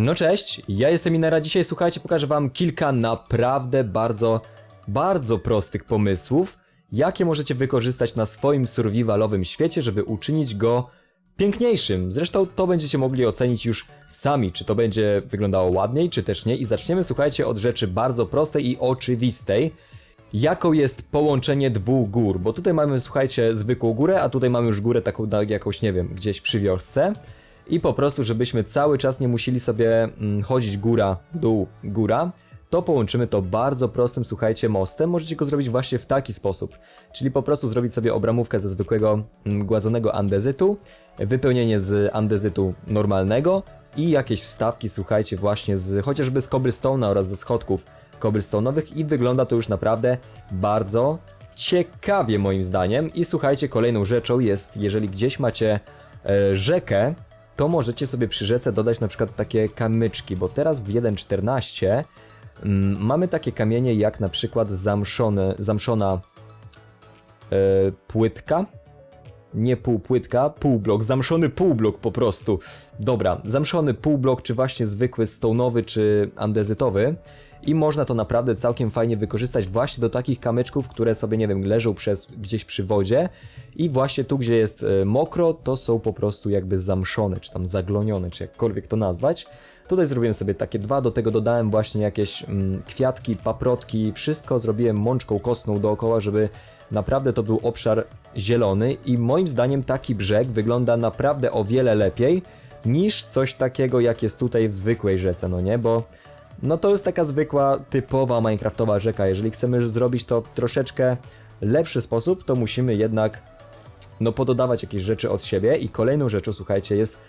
No cześć, ja jestem Inera. Dzisiaj słuchajcie, pokażę wam kilka naprawdę bardzo, bardzo prostych pomysłów, jakie możecie wykorzystać na swoim survivalowym świecie, żeby uczynić go piękniejszym. Zresztą to będziecie mogli ocenić już sami, czy to będzie wyglądało ładniej, czy też nie. I zaczniemy, słuchajcie, od rzeczy bardzo prostej i oczywistej, jaką jest połączenie dwóch gór, bo tutaj mamy, słuchajcie, zwykłą górę, a tutaj mamy już górę taką tak, jakąś, nie wiem, gdzieś przy wiosce. I po prostu, żebyśmy cały czas nie musieli sobie mm, chodzić góra, dół, góra, to połączymy to bardzo prostym, słuchajcie, mostem. Możecie go zrobić właśnie w taki sposób. Czyli po prostu zrobić sobie obramówkę ze zwykłego mm, gładzonego andezytu, wypełnienie z andezytu normalnego i jakieś wstawki, słuchajcie, właśnie z chociażby z cobblestone'a oraz ze schodków cobblestone'owych i wygląda to już naprawdę bardzo ciekawie moim zdaniem. I słuchajcie, kolejną rzeczą jest, jeżeli gdzieś macie e, rzekę, to możecie sobie przy rzece dodać na przykład takie kamyczki, bo teraz w 1.14 mm, mamy takie kamienie jak na przykład zamszone, zamszona e, płytka, nie półpłytka, półblok, zamszony półblok po prostu. Dobra, zamszony półblok, czy właśnie zwykły stone'owy, czy andezytowy. I można to naprawdę całkiem fajnie wykorzystać właśnie do takich kamyczków, które sobie, nie wiem, leżą przez, gdzieś przy wodzie. I właśnie tu, gdzie jest e, mokro, to są po prostu jakby zamszone, czy tam zaglonione, czy jakkolwiek to nazwać. Tutaj zrobiłem sobie takie dwa, do tego dodałem właśnie jakieś mm, kwiatki, paprotki, wszystko zrobiłem mączką kostną dookoła, żeby naprawdę to był obszar zielony i moim zdaniem taki brzeg wygląda naprawdę o wiele lepiej niż coś takiego jak jest tutaj w zwykłej rzece, no nie, bo no to jest taka zwykła, typowa minecraftowa rzeka, jeżeli chcemy zrobić to w troszeczkę lepszy sposób, to musimy jednak no pododawać jakieś rzeczy od siebie. I kolejną rzeczą, słuchajcie, jest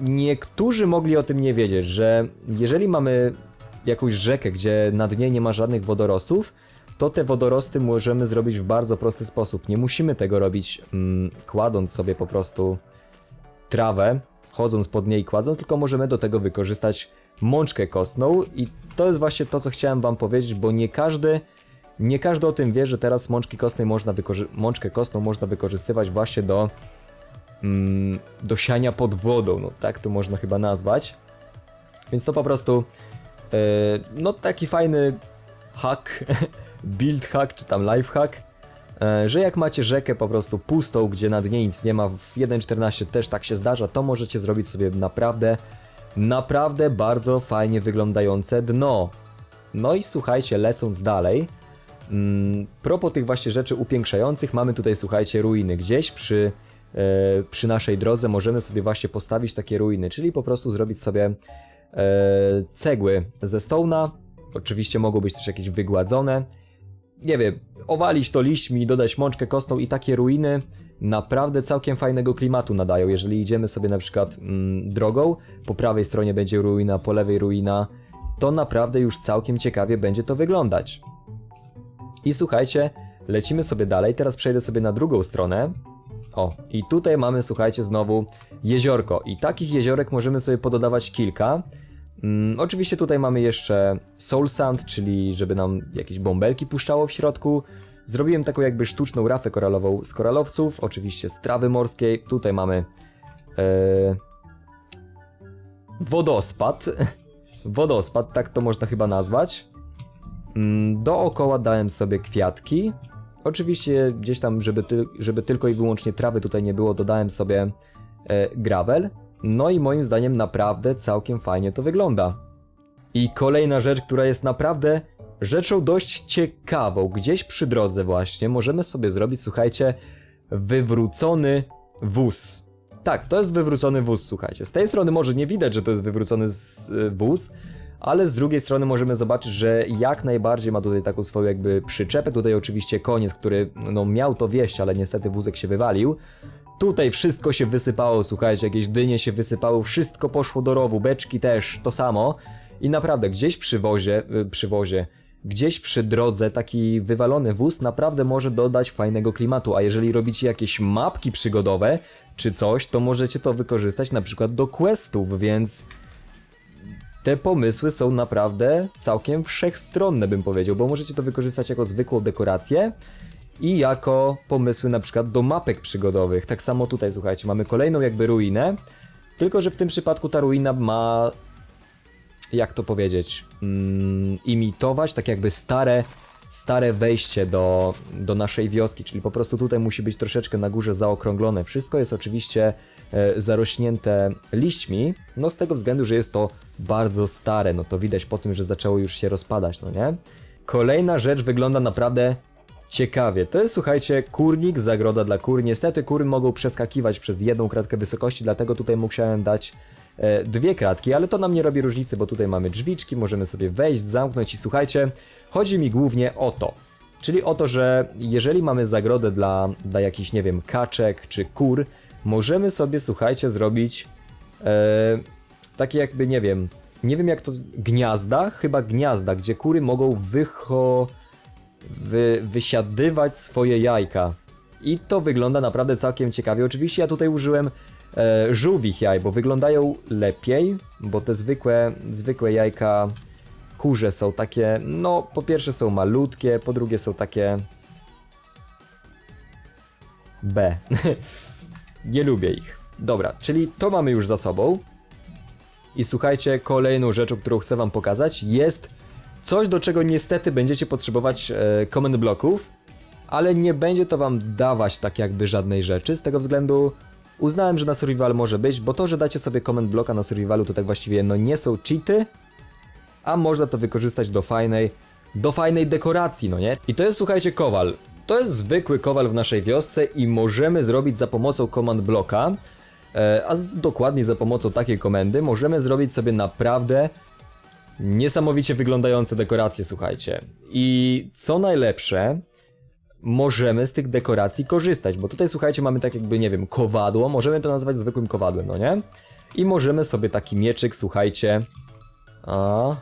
niektórzy mogli o tym nie wiedzieć, że jeżeli mamy jakąś rzekę, gdzie na dnie nie ma żadnych wodorostów, to te wodorosty możemy zrobić w bardzo prosty sposób. Nie musimy tego robić mm, kładąc sobie po prostu trawę, chodząc pod niej kładząc, tylko możemy do tego wykorzystać mączkę kostną. I to jest właśnie to, co chciałem wam powiedzieć, bo nie każdy nie każdy o tym wie, że teraz mączki kostnej można mączkę kostną można wykorzystywać właśnie do mm, do siania pod wodą, no tak to można chyba nazwać. Więc to po prostu yy, no taki fajny hack, build hack czy tam life hack, że jak macie rzekę po prostu pustą, gdzie na dnie nic nie ma, w 1.14 też tak się zdarza, to możecie zrobić sobie naprawdę naprawdę bardzo fajnie wyglądające dno. No i słuchajcie, lecąc dalej, mm, propos tych właśnie rzeczy upiększających, mamy tutaj, słuchajcie, ruiny. Gdzieś przy, e, przy naszej drodze możemy sobie właśnie postawić takie ruiny, czyli po prostu zrobić sobie e, cegły ze stołna. Oczywiście mogą być też jakieś wygładzone. Nie wiem, owalić to liśćmi, dodać mączkę kostną i takie ruiny naprawdę całkiem fajnego klimatu nadają. Jeżeli idziemy sobie na przykład mm, drogą, po prawej stronie będzie ruina, po lewej ruina, to naprawdę już całkiem ciekawie będzie to wyglądać. I słuchajcie, lecimy sobie dalej, teraz przejdę sobie na drugą stronę. O, i tutaj mamy, słuchajcie, znowu jeziorko. I takich jeziorek możemy sobie pododawać kilka. Mm, oczywiście tutaj mamy jeszcze soul sand, czyli żeby nam jakieś bąbelki puszczało w środku. Zrobiłem taką jakby sztuczną rafę koralową z koralowców, oczywiście z trawy morskiej. Tutaj mamy e, wodospad. wodospad, tak to można chyba nazwać. Mm, dookoła dałem sobie kwiatki. Oczywiście gdzieś tam, żeby, ty, żeby tylko i wyłącznie trawy tutaj nie było, dodałem sobie e, gravel. No i moim zdaniem naprawdę całkiem fajnie to wygląda. I kolejna rzecz, która jest naprawdę rzeczą dość ciekawą. Gdzieś przy drodze właśnie możemy sobie zrobić, słuchajcie, wywrócony wóz. Tak, to jest wywrócony wóz, słuchajcie. Z tej strony może nie widać, że to jest wywrócony y, wóz, ale z drugiej strony możemy zobaczyć, że jak najbardziej ma tutaj taką swoją jakby przyczepę. Tutaj oczywiście koniec, który no, miał to wieść, ale niestety wózek się wywalił. Tutaj wszystko się wysypało, słuchajcie, jakieś dynie się wysypało, wszystko poszło do rowu, beczki też, to samo. I naprawdę gdzieś przy wozie, y, przy wozie, gdzieś przy drodze taki wywalony wóz naprawdę może dodać fajnego klimatu, a jeżeli robicie jakieś mapki przygodowe czy coś, to możecie to wykorzystać na przykład do questów, więc te pomysły są naprawdę całkiem wszechstronne bym powiedział, bo możecie to wykorzystać jako zwykłą dekorację i jako pomysły na przykład do mapek przygodowych. Tak samo tutaj, słuchajcie, mamy kolejną jakby ruinę, tylko że w tym przypadku ta ruina ma jak to powiedzieć, mm, imitować tak jakby stare, stare wejście do, do naszej wioski, czyli po prostu tutaj musi być troszeczkę na górze zaokrąglone. Wszystko jest oczywiście e, zarośnięte liśćmi, no z tego względu, że jest to bardzo stare, no to widać po tym, że zaczęło już się rozpadać, no nie? Kolejna rzecz wygląda naprawdę ciekawie. To jest, słuchajcie, kurnik, zagroda dla kur. Niestety kury mogą przeskakiwać przez jedną kratkę wysokości, dlatego tutaj musiałem dać e, dwie kratki, ale to nam nie robi różnicy, bo tutaj mamy drzwiczki, możemy sobie wejść, zamknąć i słuchajcie, chodzi mi głównie o to. Czyli o to, że jeżeli mamy zagrodę dla, dla jakichś, nie wiem, kaczek czy kur, możemy sobie, słuchajcie, zrobić e, takie jakby, nie wiem, nie wiem jak to, gniazda? Chyba gniazda, gdzie kury mogą wycho wy, wysiadywać swoje jajka. I to wygląda naprawdę całkiem ciekawie. Oczywiście ja tutaj użyłem e, żółwich jaj, bo wyglądają lepiej, bo te zwykłe, zwykłe jajka kurze są takie, no po pierwsze są malutkie, po drugie są takie B. Nie lubię ich. Dobra, czyli to mamy już za sobą. I słuchajcie, kolejną rzeczą, którą chcę wam pokazać jest Coś, do czego niestety będziecie potrzebować e, command bloków, ale nie będzie to wam dawać tak jakby żadnej rzeczy, z tego względu uznałem, że na survival może być, bo to, że dacie sobie command bloka na survivalu, to tak właściwie no nie są cheaty, a można to wykorzystać do fajnej, do fajnej dekoracji, no nie? I to jest, słuchajcie, kowal. To jest zwykły kowal w naszej wiosce i możemy zrobić za pomocą command bloka, e, a z, dokładnie za pomocą takiej komendy możemy zrobić sobie naprawdę Niesamowicie wyglądające dekoracje, słuchajcie. I co najlepsze, możemy z tych dekoracji korzystać, bo tutaj, słuchajcie, mamy tak jakby, nie wiem, kowadło, możemy to nazwać zwykłym kowadłem, no nie? I możemy sobie taki mieczyk, słuchajcie, a...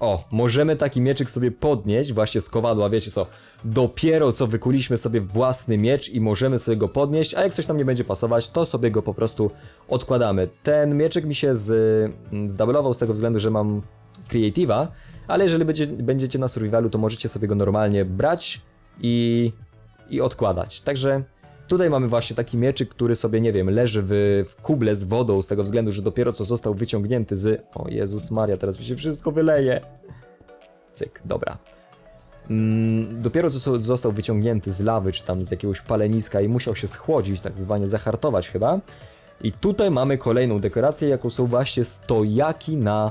O, możemy taki mieczyk sobie podnieść właśnie z kowadła, wiecie co, dopiero co wykuliśmy sobie własny miecz i możemy sobie go podnieść, a jak coś nam nie będzie pasować, to sobie go po prostu odkładamy. Ten mieczyk mi się z, z tego względu, że mam creative'a, ale jeżeli będzie, będziecie na survivalu, to możecie sobie go normalnie brać i, i odkładać. Także tutaj mamy właśnie taki mieczyk, który sobie, nie wiem, leży w, w kuble z wodą, z tego względu, że dopiero co został wyciągnięty z... O Jezus Maria, teraz mi się wszystko wyleje. Cyk, dobra. Mm, dopiero co został wyciągnięty z lawy, czy tam z jakiegoś paleniska i musiał się schłodzić, tak zwanie zahartować chyba. I tutaj mamy kolejną dekorację, jaką są właśnie stojaki na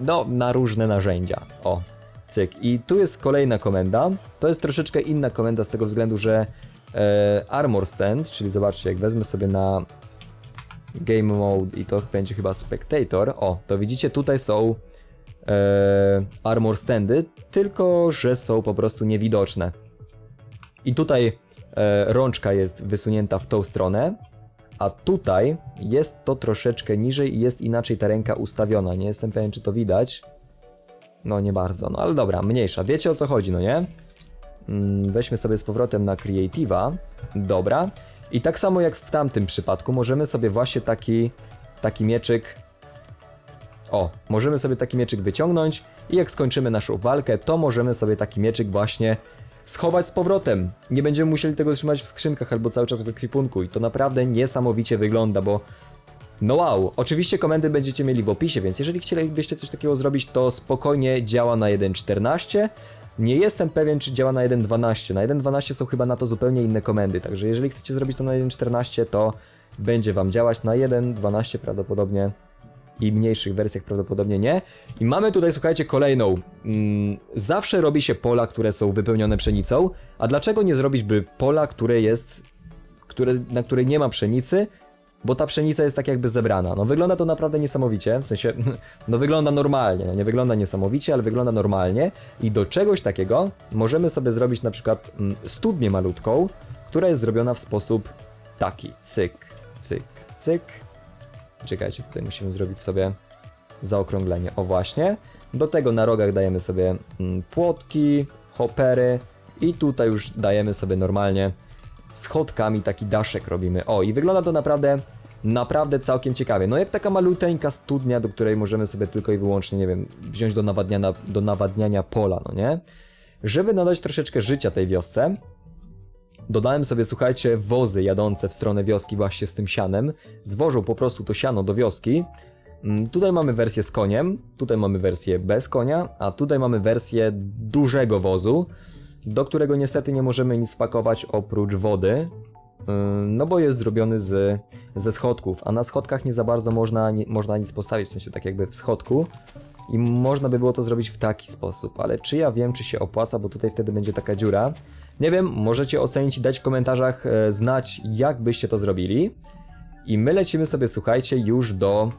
no, na różne narzędzia. O, cyk. I tu jest kolejna komenda. To jest troszeczkę inna komenda z tego względu, że e, Armor Stand, czyli zobaczcie, jak wezmę sobie na Game Mode i to będzie chyba Spectator. O, to widzicie, tutaj są e, Armor Standy, tylko że są po prostu niewidoczne. I tutaj e, rączka jest wysunięta w tą stronę, a tutaj jest to troszeczkę niżej i jest inaczej ta ręka ustawiona. Nie jestem pewien, czy to widać. No nie bardzo, no ale dobra, mniejsza. Wiecie o co chodzi, no nie? Mm, weźmy sobie z powrotem na Creative'a. Dobra. I tak samo jak w tamtym przypadku, możemy sobie właśnie taki, taki mieczyk... O, możemy sobie taki mieczyk wyciągnąć i jak skończymy naszą walkę, to możemy sobie taki mieczyk właśnie schować z powrotem. Nie będziemy musieli tego trzymać w skrzynkach albo cały czas w ekwipunku i to naprawdę niesamowicie wygląda, bo no wow, oczywiście komendy będziecie mieli w opisie, więc jeżeli chcielibyście coś takiego zrobić, to spokojnie działa na 1.14. Nie jestem pewien, czy działa na 1.12. Na 1.12 są chyba na to zupełnie inne komendy, także jeżeli chcecie zrobić to na 1.14, to będzie wam działać na 1.12 prawdopodobnie i mniejszych wersjach prawdopodobnie nie. I mamy tutaj, słuchajcie, kolejną. Mm, zawsze robi się pola, które są wypełnione pszenicą, a dlaczego nie zrobić by pola, które jest, które, na której nie ma pszenicy, bo ta pszenica jest tak jakby zebrana. No wygląda to naprawdę niesamowicie, w sensie, no wygląda normalnie, no nie wygląda niesamowicie, ale wygląda normalnie. I do czegoś takiego możemy sobie zrobić na przykład mm, studnię malutką, która jest zrobiona w sposób taki, cyk, cyk, cyk, Czekajcie, tutaj musimy zrobić sobie zaokrąglenie. O właśnie. Do tego na rogach dajemy sobie mm, płotki, hopery i tutaj już dajemy sobie normalnie schodkami taki daszek robimy. O i wygląda to naprawdę naprawdę całkiem ciekawie. No jak taka maluteńka studnia, do której możemy sobie tylko i wyłącznie, nie wiem, wziąć do nawadniania, do nawadniania pola, no nie? Żeby nadać troszeczkę życia tej wiosce, Dodałem sobie, słuchajcie, wozy jadące w stronę wioski właśnie z tym sianem. Zwożą po prostu to siano do wioski. Mm, Tutaj mamy wersję z koniem, tutaj mamy wersję bez konia, a tutaj mamy wersję dużego wozu, do którego niestety nie możemy nic spakować oprócz wody, ym, no bo jest zrobiony z, ze schodków, a na schodkach nie za bardzo można, nie, można nic postawić, w sensie tak jakby w schodku. I można by było to zrobić w taki sposób, ale czy ja wiem, czy się opłaca, bo tutaj wtedy będzie taka dziura. Nie wiem, możecie ocenić i dać w komentarzach e, znać, jak byście to zrobili. I my lecimy sobie, słuchajcie, już do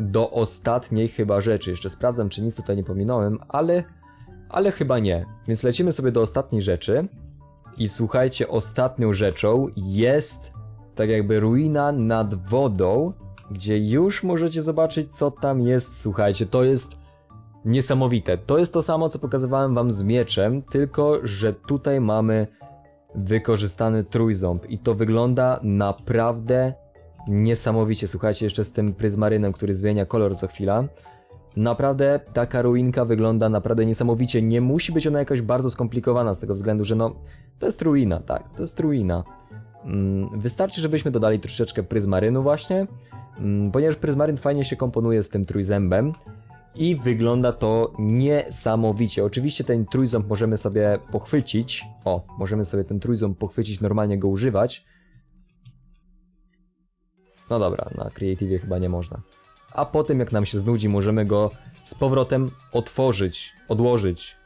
do ostatniej chyba rzeczy. Jeszcze sprawdzam, czy nic tutaj nie pominąłem, ale, ale chyba nie. Więc lecimy sobie do ostatniej rzeczy. I słuchajcie, ostatnią rzeczą jest tak jakby ruina nad wodą, gdzie już możecie zobaczyć, co tam jest. Słuchajcie, to jest niesamowite. To jest to samo, co pokazywałem wam z mieczem, tylko że tutaj mamy wykorzystany trójząb i to wygląda naprawdę niesamowicie. Słuchajcie, jeszcze z tym pryzmarynem, który zmienia kolor co chwila. Naprawdę taka ruinka wygląda naprawdę niesamowicie. Nie musi być ona jakoś bardzo skomplikowana z tego względu, że no to jest ruina, tak, to jest ruina. Mm, Wystarczy, żebyśmy dodali troszeczkę pryzmarynu właśnie, mm, ponieważ pryzmaryn fajnie się komponuje z tym trójzębem i wygląda to niesamowicie. Oczywiście ten trójząb możemy sobie pochwycić. O, możemy sobie ten trójząb pochwycić, normalnie go używać. No dobra, na Creative chyba nie można. A potem jak nam się znudzi, możemy go z powrotem otworzyć, odłożyć.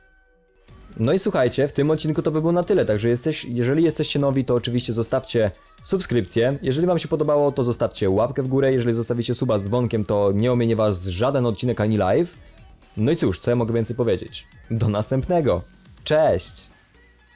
No i słuchajcie, w tym odcinku to by było na tyle, także jesteś, jeżeli jesteście nowi, to oczywiście zostawcie subskrypcję. Jeżeli wam się podobało, to zostawcie łapkę w górę. Jeżeli zostawicie suba z dzwonkiem, to nie ominie was żaden odcinek ani live. No i cóż, co ja mogę więcej powiedzieć? Do następnego. Cześć!